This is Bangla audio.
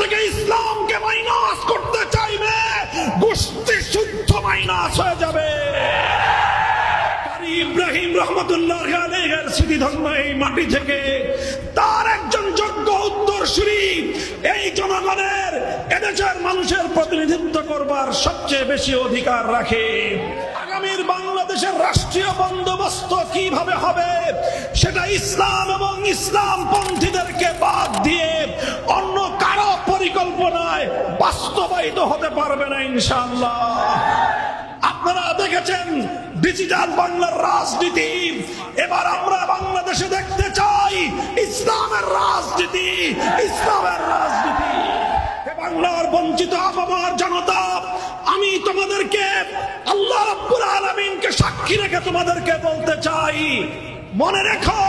থেকে ইসলামকে মাইনাস করতে চাইবে, গোষ্ঠী শুদ্ধ মাইনাস হয়ে যাবে। ইব্রাহিম রহমতুল্লাহ স্মৃতিধন্য এই মাটি থেকে তার একজন যোগ্য এই জনগণের এদেশের মানুষের প্রতিনিধিত্ব করবার সবচেয়ে বেশি অধিকার রাখে। আগামীর বাংলাদেশের রাষ্ট্রীয় বন্দোবস্ত কীভাবে হবে, সেটা ইসলাম এবং ইসলাম পন্থীদেরকে বাদ দিয়ে পরিকল্পনায় বাস্তবায়িত হতে পারবে না, ইনশাআল্লাহ। আপনারা দেখেছেন ডিজিটাল বাংলার রাজনীতি। এবার আমরা বাংলাদেশে দেখতে চাই ইসলামের রাজনীতি ইসলামের রাজনীতি। বাংলার বঞ্চিত আপামার জনতা, আমি তোমাদেরকে, আল্লাহ রাব্বুল আলামিনকে সাক্ষী রেখে তোমাদেরকে বলতে চাই। মনে রেখো